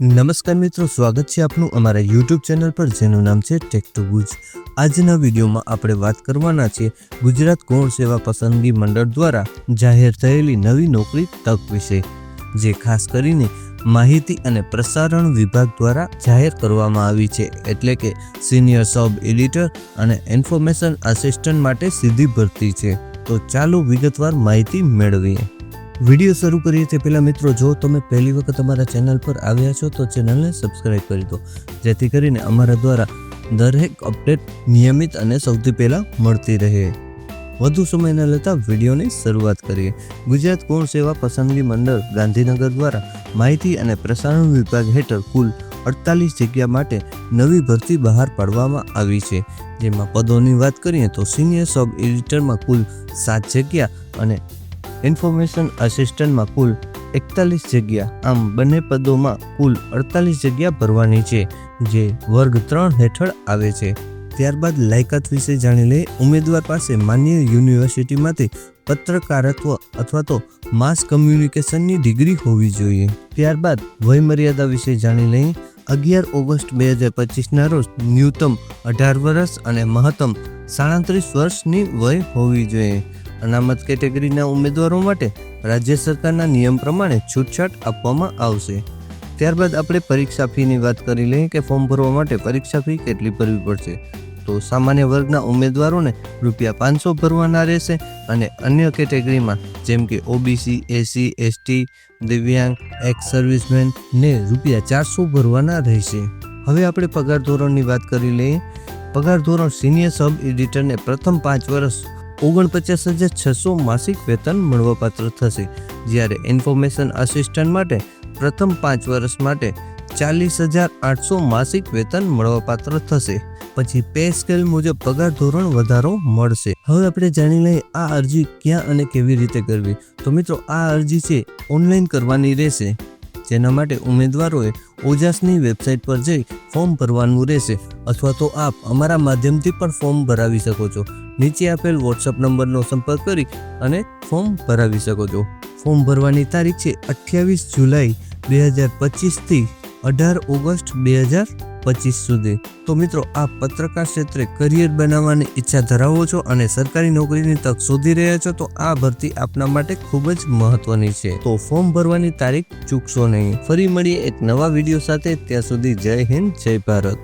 નમસ્કાર મિત્રો, સ્વાગત છે આપનું અમારા યુટ્યુબ ચેનલ પર જેનું નામ છે ટેક ટુ ગુજ આજના વિડીયોમાં આપણે વાત કરવાના છે ગુજરાત કોણ સેવા પસંદગી મંડળ દ્વારા જાહેર થયેલી નવી નોકરી તક વિશે, જે ખાસ કરીને માહિતી અને પ્રસારણ વિભાગ દ્વારા જાહેર કરવામાં આવી છે. એટલે કે સિનિયર સબ એડિટર અને ઇન્ફોર્મેશન આસિસ્ટન્ટ માટે સીધી ભરતી છે. તો ચાલો વિગતવાર માહિતી મેળવીએ. વીડિયો શરૂ કરીએ તે પહેલાં મિત્રો, જો તમે પહેલી વખત અમારા ચેનલ પર આવ્યા છો, તો ચેનલને સબસ્ક્રાઈબ કરી દો. જેથી કરીને અમારા દ્વારા દરેક અપડેટ નિયમિત અને સૌથી પહેલાં મળતી રહે. વધુ સમય ન લેતા વિડીયોની શરૂઆત કરીએ. ગુજરાત કોણ સેવા પસંદગી મંડળ ગાંધીનગર દ્વારા માહિતી અને પ્રસારણ વિભાગ હેઠળ કુલ અડતાલીસ જગ્યા માટે નવી ભરતી બહાર પાડવામાં આવી છે. જેમાં પદોની વાત કરીએ તો સિનિયર સબ એડિટરમાં કુલ સાત જગ્યા અને ઇન્ફોર્મેશન આસિસ્ટન્ટમાં કુલ એકતાલીસ જગ્યા. આમ બંને પદોમાં કુલ અડતાલીસ જગ્યા ભરવાની છે, જે વર્ગ ત્રણ હેઠળ આવે છે. ત્યારબાદ લાયકાત વિશે જાણી લઈએ. ઉમેદવાર પાસે માન્ય યુનિવર્સિટીમાંથી પત્રકારત્વ અથવા તો માસ કમ્યુનિકેશનની ડિગ્રી હોવી જોઈએ. ત્યારબાદ વયમર્યાદા વિશે જાણી લઈએ. અગિયાર ઓગસ્ટ બે હજાર પચીસના રોજ ન્યૂનતમ અઢાર વર્ષ અને મહત્તમ સાડત્રીસ વર્ષની વય હોવી જોઈએ. અનામત કેટેગરીના ઉમેદવારો માટે રાજ્ય સરકારના નિયમ પ્રમાણે છૂટછાટ આપવામાં આવશે. ત્યારબાદ આપણે પરીક્ષા ફીની વાત કરી લઈએ કે ફોર્મ ભરવા માટે પરીક્ષા ફી કેટલી ભરવી પડશે? તો સામાન્ય વર્ગના ઉમેદવારોને રૂપિયા પાંચસો ભરવાના રહેશે અને અન્ય કેટેગરીમાં જેમ કે ઓબીસી, એસી, એસટી, દિવ્યાંગ, એક્સ સર્વિસમેન ને રૂપિયા ચારસો ભરવાના રહેશે. હવે આપણે પગાર ધોરણની વાત કરી લઈએ પગાર ધોરણ સિનિયર સબ એડિટરને પ્રથમ પાંચ વર્ષ ઓગણપચાસ હજાર છસો માસિક વેતન મળવાપાત્ર થશે. જ્યારે ઇન્ફોર્મેશન આસિસ્ટન્ટ માટે પ્રથમ પાંચ વર્ષ માટે ચાલીસ હજાર આઠસો માસિક વેતન મળવાપાત્ર થશે. પછી પે સ્કેલ મુજબ પગાર ધોરણ વધારો મળશે. હવે આપણે જાણી લઈએ આ અરજી ક્યાં અને કેવી રીતે કરવી. તો મિત્રો, આ અરજી છે ઓનલાઈન કરવાની રહેશે. જેના માટે ઉમેદવારોએ ઓજાસની વેબસાઇટ પર જઈ ફોર્મ ભરવાનું રહેશે અથવા તો આપ અમારા માધ્યમથી પણ ફોર્મ ભરાવી શકો છો. નીચે આપેલ વોટ્સઅપ નંબરનો સંપર્ક કરી અને ફોર્મ ભરાવી શકો છો. ફોર્મ ભરવાની તારીખ છે અઠ્યાવીસ જુલાઈ બે હજાર પચીસથી અઢાર ઓગસ્ટ બે હજાર પચીસ સુધી. તો મિત્રો, આ પત્રકાર ક્ષેત્રે કરિયર બનાવવાની ઈચ્છા ધરાવો છો અને સરકારી નોકરીની તક શોધી રહ્યા છો, તો આ ભરતી આપના માટે ખૂબ જ મહત્વની છે. તો ફોર્મ ભરવાની તારીખ ચૂકશો નહીં. ફરી મળીએ એક નવા વીડિયો સાથે. ત્યાં સુધી જય હિન્દ, જય ભારત.